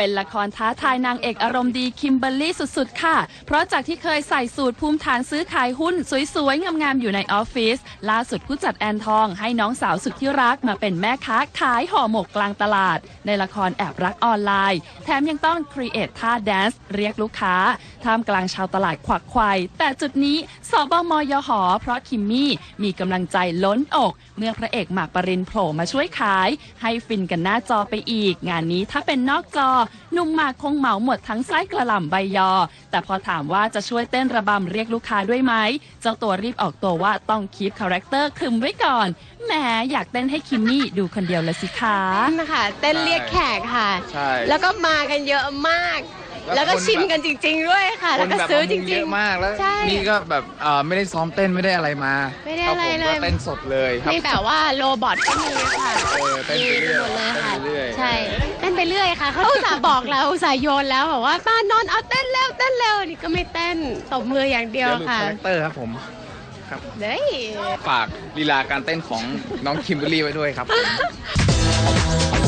เป็นละครท้าทายนางเอกอารมณ์ดีคิมเบอร์รี่สุดๆ ค่ะ เพราะจากที่เคยใส่สูตรภูมิฐานซื้อขายหุ้น สวยๆ งามๆ อยู่ในออฟฟิศล่าสุดผู้จัดแอนทอง ให้น้องสาวสุดที่รักมาเป็นแม่ค้าขายห่อหมกกลางตลาด ในละครแอบรักออนไลน์ แถมยังต้องครีเอทท่าแดนซ์เรียกลูกค้าท่ามกลางชาวตลาดขวักไขวแต่จุดนี้สบมยหอ เพราะคิมมี่มีกำลังใจล้นอก เมื่อพระเอกหมากปรินโผล่มาช่วยขาย ให้ฟินกันหน้าจอไปอีก งานนี้ถ้าเป็นนอกจอหนุ่มหมากคงเหมาหมดทั้งไส้กระหล่ำใบยอ แต่พอถามว่าจะช่วยเต้นระบำเรียกลูกค้าด้วยไหมเจ้าตัวรีบออกตัวว่าต้องคีปคาแรคเตอร์คลึมไว้ก่อนแหมอยากเต้นให้คิมมี่ดูคนเดียวเลยสิคะนะคะเต้นเรียกแขกค่ะ ใช่ แล้วก็มากันเยอะมาก แล้วแล้วก็คนชิมแบบกันจริง ๆ ด้วยค่ะคแล้วนก็แบบซื้อมาจมุงริเยง อะมากแล้วใช่นี่ก็แบบเอ่อไม่ได้ซ้อมเต้นไม่ได้อะไรมาไม่ได้คบอะไรผมเลยก็เต้นสดเลยครับ นี่แบบว่าโรบอทก็มีค่ะเออเต้นไปเรื่อย มีหมด ไปเรื่อยค่ะเขาอุตส่าห์บอกแล้วอุตส่าห์โยนแล้วบอกว่าป้านอนเอาเต้นเร็วเต้นเร็วนี่ก็ไม่เต้นตบมืออย่างเดีเดี๋ยยววหลุดค่ะคาแรคเตอร์ครับผมเฮ้ยฝากลีลาการเต้นของน้องคิมเบอรรี่ไว้ด้วยครับผม